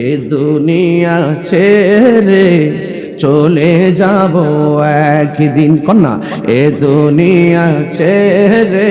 এ দুনিয়া ছেড়ে চলে যাব একদিন। কন্যা এ দুনিয়া ছেড়ে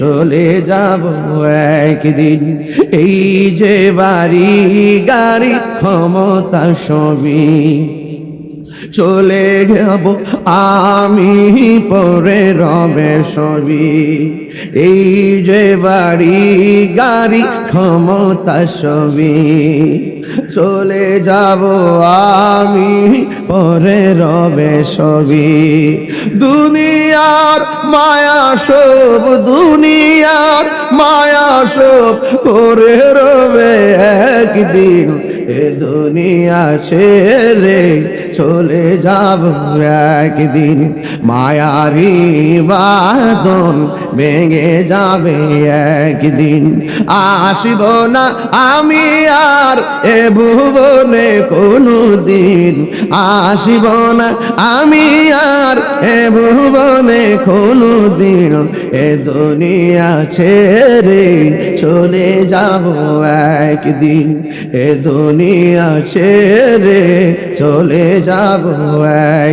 চলে যাব একদিন। এই যে বাড়ি গাড়ি ক্ষমতা সবই চলে যাব আমি পরে রবে সবই। এই যে বাড়ি, গাড়ি, ক্ষমতা সবই। চলে যাব আমি পরে রবে সবই। দুনিয়ার মায়া সব, দুনিয়ার মায়া সব, পরে রবে একদিন। এ দুনিয়া ছেড়ে চলে যাব একদিন। মায়ারি বাদন ভেঙে যাবে একদিন। আসব না আমি আর এ ভুবনে কোনো দিন আসব না আমি আর এ ভুবনে কোনো দিন এ দুনিয়া ছেড়ে চলে যাব একদিন। এ দুনিয়া ছেড়ে চলে যাব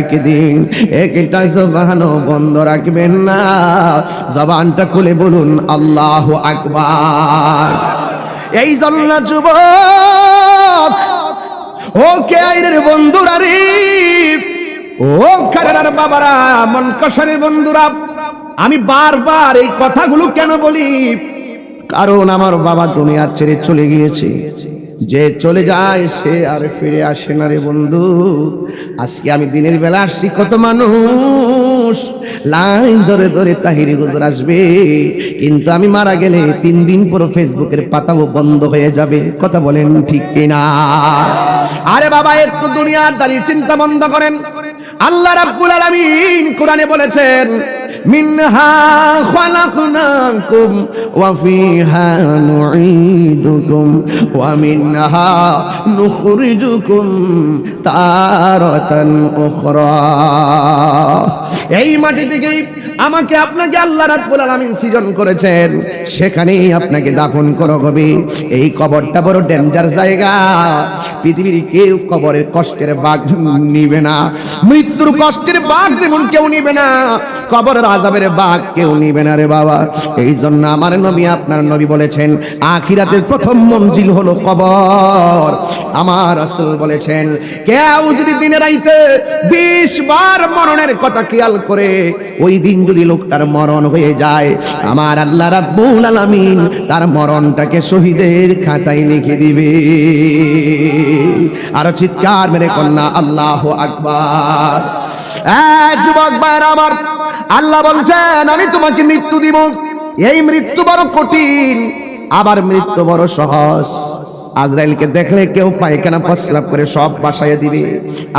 একদিন। একটা জবানও বন্ধ রাখবেন না, জবানটা খুলে বলুন, আল্লাহ আকবার। এই জন্য যুবক, ও কে আইনের বন্ধুরা রে? ও খারার বাবারা, মন কষারের বন্ধুরা, আমি বারবার এই কথাগুলো কেন বলি? কারণ আমার বাবা দুনিয়া ছেড়ে চলে গিয়েছে। যে চলে যায় সে আর ফিরে আসে না রে বন্ধু। আজকে আমি দিনের বেলা আসছি, কত মানুষ লাইন ধরে ধরে তাহিরি হুজুর আসবে। কিন্তু আমি মারা গেলে তিন দিন পর ফেসবুকের পাতাও বন্ধ হয়ে যাবে। কথা বলেন ঠিক কিনা? আরে বাবা, একটু দুনিয়ার দাঁড়িয়ে চিন্তা বন্ধ করেন। আল্লাহ রাব্বুল আলামিন কোরআনে বলেছেন মিনহা খালাকনাকুম ওয়া ফিহা নুঈদুকুম ওয়া মিনহা নুখরিজুকুম এই মাটি থেকেই আমাকে আপনাকে আল্লাহ রাব্বুল আলামিন সৃজন করেছেন। সেখানেই আপনাকে দাফন করা হবে এই কবরটা বড় ডেঞ্জার জায়গা। পৃথিবীর কেউ কবরের কষ্টের বাঘ নিবে না। মৃত্যুর কষ্টের বাঘ যেমন কেউ নিবে না। কবরের আজাবের বাঘ কেউ নিবে না রে বাবা। এই জন্য আমার নবী আপনার নবী বলেছেন, আখিরাতের প্রথম মঞ্জিল হলো কবর। আমার রাসূল বলেছেন, কেউ যদি দিনে রাইতে বিশ বার মরণের কথা খেয়াল করে, ওই দিন যদি লোকটার মরণ হয়ে যায়, আমার আল্লাহ রাব্বুল আলামিন তার মরণটাকে শহীদের খাতায় লিখে দিবে। আর চিৎকার মেরে কন্যা, আল্লাহ আকবার। আমার, আল্লাহ বলছেন আমি তোমাকে মৃত্যু দিব। এই মৃত্যু বড় কঠিন আবার মৃত্যু বড় সহজ। আজরাইলকে দেখলে কেউ পায়খানা প্রস্রাব করে সব বাসায় দিবে।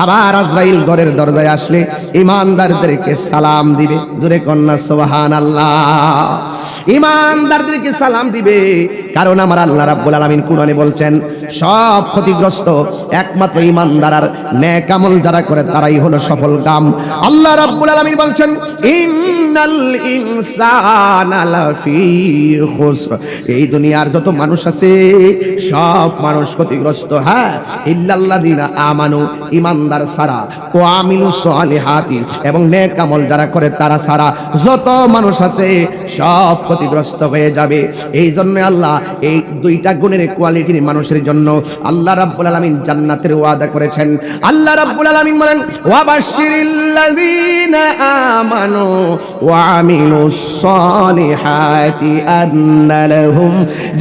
আবার আজরাইল ঘরের দরজায় আসলে ইমানদারদেরকে সালাম দিবে। জোরে কন্যা সোহান আল্লাহ ইমানদারদেরকে সালাম দিবে। কারণ আমার আল্লাহ রাব্বুল আলামিন কুরআনে বলছেন, সব ক্ষতিগ্রস্ত একমাত্র ইমানদার আর নেক আমল যারা করে তারাই হলো সফল কাম। আল্লাহ রাব্বুল আলামিন বলছেন, ইন্নাল ইনসানা লাফি খুসর। এই দুনিয়ার যত মানুষ আছে, সব মানুষ ক্ষতিগ্রস্ত। হ্যাঁ আমানু ইমানদার সারা ও আমিলু সালিহাতি, এবং নেক যারা করে তারা সারা। যত মানুষ আছে, সব ক্ষতিগ্রস্ত হয়ে যাবে। এই জন্য আল্লাহ এই দুইটা গুণের কোয়ালিটির মানুষের জন্য আল্লাহ রাব্বুল আলামিন জান্নাতের ওয়াদা করেছেন। আল্লাহ রাব্বুল আলামিন বলেন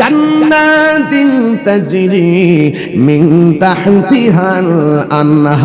জান্নাতিন تجري من تحتها الأنهار